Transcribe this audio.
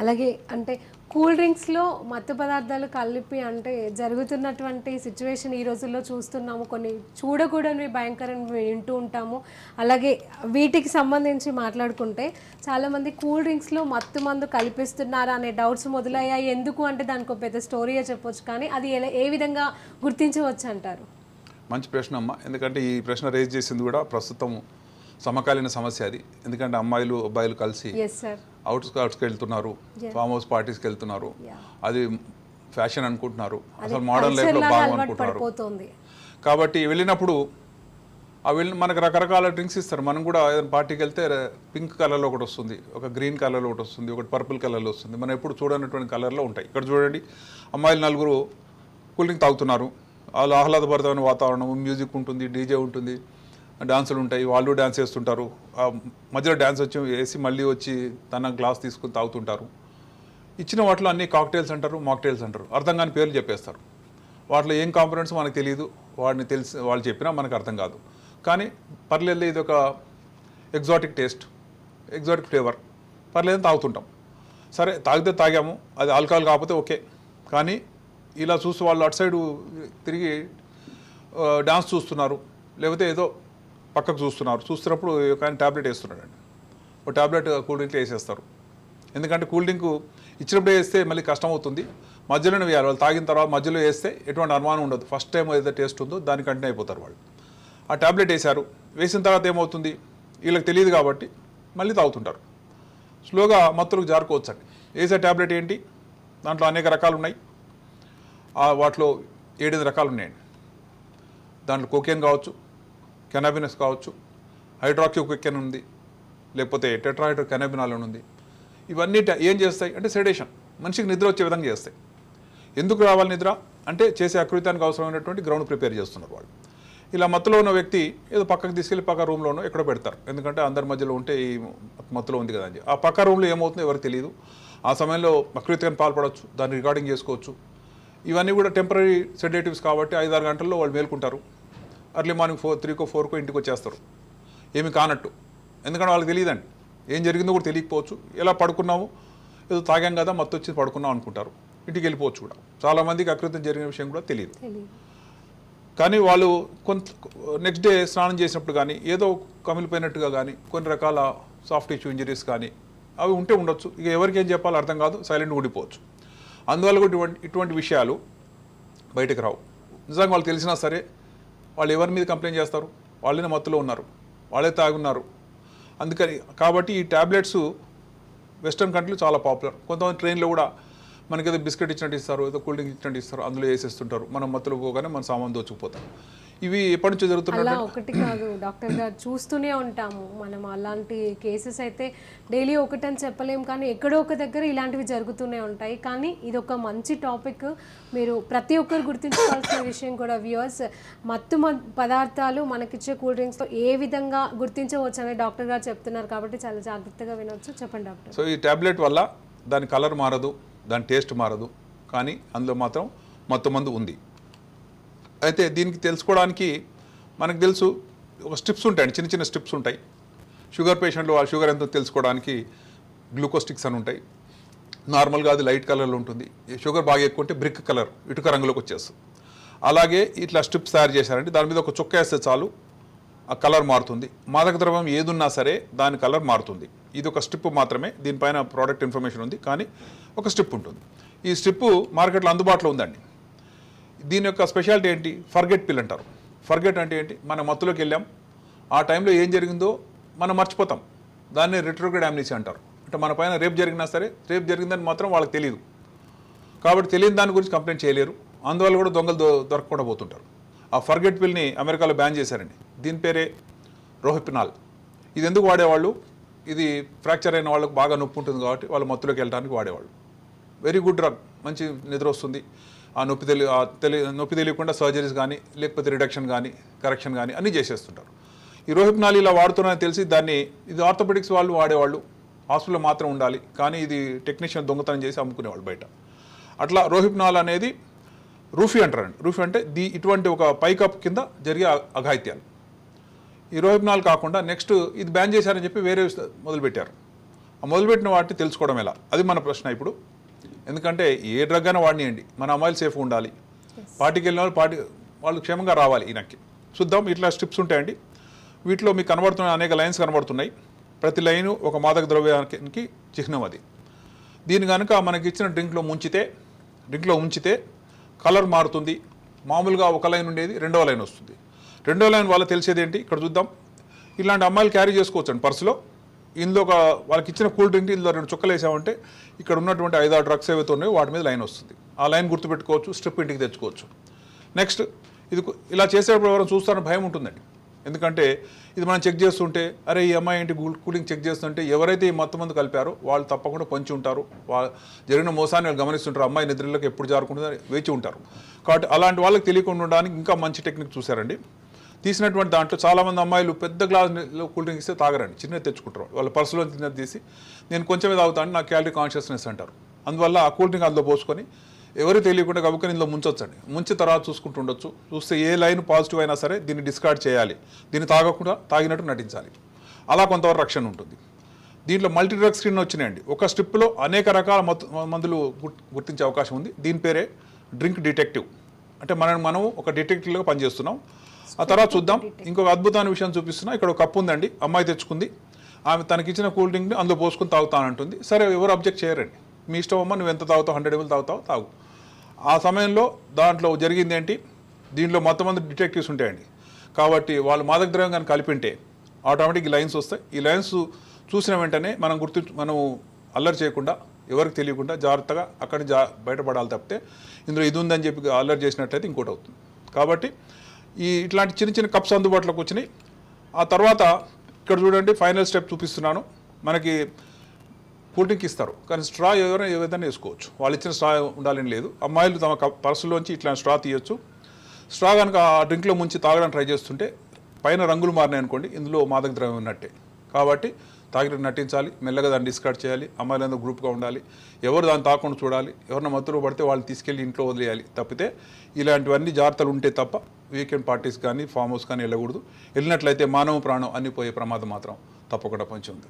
అలాగే అంటే కూల్ డ్రింక్స్లో మత్తు పదార్థాలు కలిపి అంటే జరుగుతున్నటువంటి సిచ్యువేషన్ ఈ రోజుల్లో చూస్తున్నాము. కొన్ని చూడకూడని భయంకరంగా వింటూ ఉంటాము. అలాగే వీటికి సంబంధించి మాట్లాడుకుంటే చాలామంది కూల్ డ్రింక్స్లో మత్తు మందు కల్పిస్తున్నారా అనే డౌట్స్ మొదలయ్యాయి. ఎందుకు అంటే దానికి ఒక పెద్ద స్టోరీయే చెప్పొచ్చు కానీ అది ఎలా ఏ విధంగా గుర్తించవచ్చు అంటారు? మంచి ప్రశ్న అమ్మ. ఎందుకంటే ఈ ప్రశ్న రేజ్ చేసింది కూడా ప్రస్తుతం సమకాలీన సమస్య అది. ఎందుకంటే అమ్మాయిలు అబ్బాయిలు కలిసి ఎస్ సార్ అవుట్ స్కౌట్స్కి వెళ్తున్నారు ఫామ్ హౌస్ పార్టీస్కి వెళ్తున్నారు. అది ఫ్యాషన్ అనుకుంటున్నారు. అసలు మోడర్న్ లైఫ్లో భాగం అలవాటు అనుకుంటున్నారు. కాబట్టి వెళ్ళినప్పుడు ఆ వెళ్ళి మనకు రకరకాల డ్రింక్స్ ఇస్తారు. మనం కూడా ఏదైనా పార్టీకి వెళ్తే పింక్ కలర్లో ఒకటి వస్తుంది ఒక గ్రీన్ కలర్లో ఒకటి వస్తుంది ఒకటి పర్పుల్ కలర్లో వస్తుంది. మనం ఎప్పుడు చూడనటువంటి కలర్లో ఉంటాయి. ఇక్కడ చూడండి అమ్మాయిలు నలుగురు కూల్ డ్రింక్ తాగుతున్నారు. వాళ్ళు ఆహ్లాదభరితమైన వాతావరణం మ్యూజిక్ ఉంటుంది డీజే ఉంటుంది. డాన్సులు ఉంటాయి వాళ్ళు డ్యాన్స్ చేస్తుంటారు. మధ్యలో డ్యాన్స్ వచ్చి వేసి మళ్ళీ వచ్చి తన గ్లాస్ తీసుకుని తాగుతుంటారు. ఇచ్చిన వాటిలో అన్ని కాక్టైల్స్ అంటారు మాక్టైల్స్ అంటారు. అర్థం కాని పేర్లు చెప్పేస్తారు. వాటిలో ఏం కాంపనెంట్స్ మనకు తెలియదు వాడిని తెలిసి వాళ్ళు చెప్పినా మనకు అర్థం కాదు. కానీ పర్లేదు ఇది ఒక ఎగ్జాటిక్ టేస్ట్ ఎగ్జాటిక్ ఫ్లేవర్ పర్లేదు తాగుతుంటాం. సరే తాగితే తాగాము అది ఆల్కహాల్ కాకపోతే ఓకే. కానీ ఇలా చూసి వాళ్ళు అటు సైడు తిరిగి డ్యాన్స్ డాన్స్ చూస్తున్నారు. లేకపోతే ఏదో పక్కకు చూస్తున్నారు. చూస్తున్నప్పుడు ఒక ఆయన ట్యాబ్లెట్ వేస్తున్నాడండి. ఒక ట్యాబ్లెట్ కూల్ డ్రింక్లో వేసేస్తారు. ఎందుకంటే కూల్ డ్రింక్ ఇచ్చినప్పుడే వేస్తే మళ్ళీ కష్టం అవుతుంది. మధ్యలోనే వేయాలి. వాళ్ళు తాగిన తర్వాత మధ్యలో వేస్తే ఎటువంటి అనుమానం ఉండదు. ఫస్ట్ టైం ఏదైతే టేస్ట్ ఉందో దాని కంటిన్యూ అయిపోతారు వాళ్ళు. ఆ ట్యాబ్లెట్ వేశారు. వేసిన తర్వాత ఏమవుతుంది? వీళ్ళకి తెలియదు కాబట్టి మళ్ళీ తాగుతుంటారు. స్లోగా మత్తులకు జారుకోవచ్చండి. వేసే ట్యాబ్లెట్ ఏంటి? దాంట్లో అనేక రకాలు ఉన్నాయి. వాటిలో ఏడెనిమిది రకాలు ఉన్నాయండి. దాంట్లో కోకేన్ కావచ్చు కెనాబినస్ కావచ్చు హైడ్రాక్యూ ఉంది లేకపోతే టెట్రాహైడ్రో కెనాబినాల్ అని ఉంది. ఇవన్నీ ఏం చేస్తాయి? అంటే సెడేషన్ మనిషికి నిద్ర వచ్చే విధంగా చేస్తాయి. ఎందుకు రావాలి నిద్ర? అంటే చేసే అకృత్యానికి అవసరమైనటువంటి గ్రౌండ్ ప్రిపేర్ చేస్తున్నారు వాళ్ళు. ఇలా మత్తులో ఉన్న వ్యక్తి ఏదో పక్కకు తీసుకెళ్ళి పక్క రూమ్లోనో ఎక్కడో పెడతారు. ఎందుకంటే అందరి మధ్యలో ఉంటే ఈ మత్తులో ఉంది కదా అని ఆ పక్క రూమ్లో ఏమవుతుందో ఎవరికి తెలియదు ఆ సమయంలో అకృత్యాన్ని పాల్పడవచ్చు దాన్ని రికార్డింగ్ చేసుకోవచ్చు. ఇవన్నీ కూడా టెంపరీ సెడేటివ్స్ కాబట్టి ఐదారు గంటల్లో వాళ్ళు మేల్కుంటారు. అర్లీ మార్నింగ్ ఫోర్ త్రీకో ఫోర్కో ఇంటికి వచ్చేస్తారు. ఏమి కానట్టు. ఎందుకంటే వాళ్ళకి తెలియదండి. ఏం జరిగిందో కూడా తెలియకపోవచ్చు. ఎలా పడుకున్నాము ఏదో తాగాం కదా మత్తు వచ్చి పడుకున్నాం అనుకుంటారు. ఇంటికి వెళ్ళిపోవచ్చు కూడా. చాలామందికి అకృత్యం జరిగిన విషయం కూడా తెలియదు. కానీ వాళ్ళు కొంత నెక్స్ట్ డే స్నానం చేసినప్పుడు కానీ ఏదో కమిలిపోయినట్టుగా కానీ కొన్ని రకాల సాఫ్ట్ టిష్యూ ఇంజరీస్ కానీ అవి ఉంటే ఉండొచ్చు. ఇక ఎవరికి ఏం చెప్పాలో అర్థం కాదు. సైలెంట్ ఊడిపోవచ్చు అందువల్ల కూడా ఇటువంటి ఇటువంటి విషయాలు బయటకు రావు. నిజంగా వాళ్ళు తెలిసినా సరే వాళ్ళు ఎవరి మీద కంప్లైంట్ చేస్తారు? వాళ్ళే మత్తులో ఉన్నారు. వాళ్ళే తాగున్నారు. అందుకని కాబట్టి ఈ ట్యాబ్లెట్స్ వెస్ట్రన్ కంట్రీలు చాలా పాపులర్. కొంతమంది ట్రైన్లో కూడా మనకి ఏదో బిస్కెట్ ఇచ్చినట్టు ఇస్తారు ఏదో కూల్ డ్రింక్ ఇచ్చినట్టు ఇస్తారు అందులో వేసేస్తుంటారు. మనం మత్తులో పోగానే మన సామాన్ దోచుకుపోతాం. ఇవి ఎప్పటి నుంచో జరుగుతున్నట్టు అలా ఒకటి కాదు డాక్టర్ గారు చూస్తూనే ఉంటాము. మనం అలాంటి కేసెస్ అయితే డైలీ ఒకటని చెప్పలేం కానీ ఎక్కడో ఒక దగ్గర ఇలాంటివి జరుగుతూనే ఉంటాయి. కానీ ఇది ఒక మంచి టాపిక్. మీరు ప్రతి ఒక్కరు గుర్తుంచుకోవాల్సిన విషయం కూడా వ్యూవర్స్ మత్తు పదార్థాలు మనకిచ్చే కూల్ డ్రింక్స్తో ఏ విధంగా గుర్తించవచ్చు అని డాక్టర్ గారు చెప్తున్నారు కాబట్టి చాలా జాగ్రత్తగా వినొచ్చు. చెప్పండి డాక్టర్. సో ఈ ట్యాబ్లెట్ వల్ల దాని కలర్ మారదు దాని టేస్ట్ మారదు కానీ అందులో మాత్రం మత్తు మందు ఉంది. అయితే దీనికి తెలుసుకోవడానికి మనకు తెలుసు ఒక స్ట్రిప్స్ ఉంటాయండి చిన్న చిన్న స్ట్రిప్స్ ఉంటాయి. షుగర్ పేషెంట్లు వాళ్ళ షుగర్ ఎంతో తెలుసుకోవడానికి గ్లూకోస్టిక్స్ అని ఉంటాయి. నార్మల్గా అది లైట్ కలర్లో ఉంటుంది. ఈ షుగర్ బాగా ఎక్కువ ఉంటే బ్రిక్ కలర్ ఇటుక రంగులోకి వచ్చేస్తుంది. అలాగే ఇట్లా స్ట్రిప్స్ తయారు చేశారంటే దాని మీద ఒక చుక్క వేస్తే చాలు ఆ కలర్ మారుతుంది. మాదక ద్రవ్యం ఏదున్నా సరే దాని కలర్ మారుతుంది. ఇది ఒక స్ట్రిప్ మాత్రమే దీనిపైన ప్రోడక్ట్ ఇన్ఫర్మేషన్ ఉంది. కానీ ఒక స్ట్రిప్ ఉంటుంది. ఈ స్ట్రిప్ మార్కెట్లో అందుబాటులో ఉందండి. దీని యొక్క స్పెషాలిటీ ఏంటి? ఫర్గెట్ పిల్ అంటారు. ఫర్గెట్ అంటే ఏంటి? మనం మత్తులోకి వెళ్ళాం. ఆ టైంలో ఏం జరిగిందో మనం మర్చిపోతాం. దాన్ని రిట్రోగ్రేడ్ అమ్నిసీ అంటారు. అంటే మన పైన రేపు జరిగినా సరే రేపు జరిగిందని మాత్రం వాళ్ళకి తెలియదు. కాబట్టి తెలియని దాని గురించి కంప్లైంట్ చేయలేరు. అందువల్ల కూడా దొంగలు దొ- దొరకకుండా పోతుంటారు. ఆ ఫర్గెట్ పిల్ని అమెరికాలో బ్యాన్ చేశారండి. దీని పేరే రోహిపినాల్ ఇది ఎందుకు వాడేవాళ్ళు? ఇది ఫ్రాక్చర్ అయిన వాళ్ళకి బాగా నొప్పి ఉంటుంది కాబట్టి వాళ్ళు మత్తులోకి వెళ్ళడానికి వాడేవాళ్ళు. Very good drug. మంచి నిద్ర వస్తుంది. ఆ నొప్పి తెలి తెలి నొప్పి తెలియకుండా సర్జరీస్ కానీ లేకపోతే రిడక్షన్ కానీ కరెక్షన్ కానీ అన్నీ చేసేస్తుంటారు. ఈ రోహిప్నాల్ ఇలా వాడుతున్నారని తెలిసి దాన్ని ఇది ఆర్థోపెడిక్స్ వాళ్ళు వాడేవాళ్ళు హాస్పిటల్లో మాత్రం ఉండాలి కానీ ఇది టెక్నీషియన్ దొంగతనం చేసి అమ్ముకునేవాళ్ళు బయట. అట్లా రోహిప్నాల్ అనేది రూఫీ అంటారండి. రూఫీ అంటే దీ ఇటువంటి ఒక పైకప్ కింద జరిగే అఘాయిత్యాలు. ఈ రోహిప్నాల్ కాకుండా నెక్స్ట్ ఇది బ్యాన్ చేశారని చెప్పి వేరే మొదలుపెట్టారు. ఆ మొదలుపెట్టిన వాటిని తెలుసుకోవడం ఎలా? అది మన ప్రశ్న ఇప్పుడు. ఎందుకంటే ఏ డ్రగ్ అయినా వాడినియండి. మన అమ్మాయిలు సేఫ్గా ఉండాలి. పార్టీకి వెళ్ళిన వాళ్ళు పార్టీ వాళ్ళు క్షేమంగా రావాలి ఈయనకి. చూద్దాం ఇట్లా స్ట్రిప్స్ ఉంటాయండి. వీటిలో మీకు కనబడుతున్న అనేక లైన్స్ కనబడుతున్నాయి. ప్రతి లైను ఒక మాదక ద్రవ్యానికి చిహ్నం అది. దీని కనుక మనకి ఇచ్చిన డ్రింక్లో ముంచితే డ్రింక్లో ఉంచితే కలర్ మారుతుంది. మామూలుగా ఒక లైన్ ఉండేది రెండవ లైన్ వస్తుంది. రెండో లైన్ వాళ్ళకి తెలిసేది ఏంటి ఇక్కడ చూద్దాం. ఇలాంటి అమ్మాయిలు క్యారీ చేసుకోవచ్చండి పర్సులో. ఇందులో ఒక వాళ్ళకి ఇచ్చిన కూల్ డ్రింక్ ఇందులో రెండు చుక్కలు వేసామంటే ఇక్కడ ఉన్నటువంటి ఐదు ఆరు డ్రగ్స్ ఏవైతే ఉన్నాయో వాటి మీద లైన్ వస్తుంది. ఆ లైన్ గుర్తుపెట్టుకోవచ్చు స్ట్రిప్ ఇంటికి తెచ్చుకోవచ్చు. నెక్స్ట్ ఇది ఇలా చేసేటప్పుడు ఎవరైనా చూస్తారని భయం ఉంటుందండి. ఎందుకంటే ఇది మనం చెక్ చేస్తుంటే అరే ఈ అమ్మాయి ఏంటి కూల్ కూలింగ్ చెక్ చేస్తుంటే ఎవరైతే ఈ మొత్తం మంది కలిపారో వాళ్ళు తప్పకుండా పొంచి ఉంటారు. వాళ్ళ జరిగిన మోసాన్ని వాళ్ళు గమనిస్తుంటారు. అమ్మాయి నిద్రలోకి ఎప్పుడు జారుకుంటుందో వేచి ఉంటారు. కాబట్టి అలాంటి వాళ్ళకి తెలియకుండా ఉండడానికి ఇంకా మంచి టెక్నిక్ చూశారండి. తీసినటువంటి దాంట్లో చాలామంది అమ్మాయిలు పెద్ద గ్లాసులో కూల్ డ్రింక్ ఇస్తే తాగరండి. చిన్నది తెచ్చుకుంటారు. వాళ్ళ పర్సులో చిన్నది తీసి నేను కొంచెమే తాగుతాను నా క్యాలరీ కాన్షియస్నెస్ అంటారు. అందువల్ల ఆ కూల్ డ్రింక్ అందులో పోసుకొని ఎవరు తెలియకుండా గబుకొని ఇందులో ముంచొచ్చండి. ముంచి తర్వాత చూసుకుంటుండొచ్చు చూస్తే ఏ లైన్ పాజిటివ్ అయినా సరే దీన్ని డిస్కార్డ్ చేయాలి. దీన్ని తాగకుండా తాగినట్టు నటించాలి. అలా కొంతవరకు రక్షణ ఉంటుంది. దీంట్లో మల్టీ డ్రగ్ స్క్రీన్ వచ్చినాయండి. ఒక స్ట్రిప్లో అనేక రకాల మందులు గుర్- గుర్తించే అవకాశం ఉంది. దీని పేరే డ్రింక్ డిటెక్టివ్. అంటే మనం మనం ఒక డిటెక్టివ్గా పనిచేస్తున్నాం. ఆ తర్వాత చూద్దాం. ఇంకొక అద్భుతమైన విషయం చూపిస్తున్నా. ఇక్కడ ఒక కప్పు ఉందండి. అమ్మాయి తెచ్చుకుంది. ఆమె తనకిచ్చిన కూల్ డ్రింక్ని అందులో పోసుకుని తాగుతానంటుంది సరే ఎవరు అబ్జెక్ట్ చేయరండి. మీ ఇష్టం అమ్మ నువ్వు ఎంత తాగుతావు? హండ్రెడ్ ఎంఎల్ తాగుతావు? తాగు. ఆ సమయంలో దాంట్లో జరిగింది ఏంటి? దీంట్లో మొత్తం మంది డిటెక్టివ్స్ ఉంటాయండి. కాబట్టి వాళ్ళు మాదక ద్రవ్యం కానీ కలిపింటే ఆటోమేటిక్ లైన్స్ వస్తాయి. ఈ లైన్స్ చూసిన వెంటనే మనం గుర్తు మనం అల్లరి చేయకుండా ఎవరికి తెలియకుండా జాగ్రత్తగా అక్కడ జా బయటపడాలి తప్పితే ఇందులో ఇది ఉందని చెప్పి అల్లరి చేసినట్లయితే ఇంకోటి అవుతుంది. కాబట్టి ఈ ఇట్లాంటి చిన్న చిన్న కప్స్ అందుబాటులోకి వచ్చినాయి. ఆ తర్వాత ఇక్కడ చూడండి ఫైనల్ స్టెప్ చూపిస్తున్నాను. మనకి కూల్ డ్రింక్ ఇస్తారు. కానీ స్ట్రా ఎవరైనా విధంగా వేసుకోవచ్చు? వాళ్ళు ఇచ్చిన స్ట్రా ఉండాలని లేదు. అమ్మాయిలు తమ కప్- పర్సులోంచి ఇట్లా స్ట్రా తీయొచ్చు. స్ట్రా కనుక ఆ డ్రింక్లో ముంచి తాగడానికి ట్రై చేస్తుంటే పైన రంగులు మారినాయి అనుకోండి ఇందులో మాదక ద్రవ్యం ఉన్నట్టే. కాబట్టి తాగినట్టు నటించాలి మెల్లగా దాన్ని డిస్కార్డ్ చేయాలి అమ్మాయిలందరూ గ్రూప్గా ఉండాలి. ఎవరు దాన్ని తాకుండా చూడాలి ఎవరిన మత్తులు పడితే వాళ్ళు తీసుకెళ్ళి ఇంట్లో వదిలేయాలి. తప్పితే ఇలాంటివన్నీ జాగ్రత్తలు ఉంటే తప్ప వీకెండ్ పార్టీస్ కానీ ఫామ్ హౌస్ కానీ వెళ్ళకూడదు. వెళ్ళినట్లయితే మానవ ప్రాణం అన్ని పోయే ప్రమాదం మాత్రం తప్పకుండా పొంచి ఉంది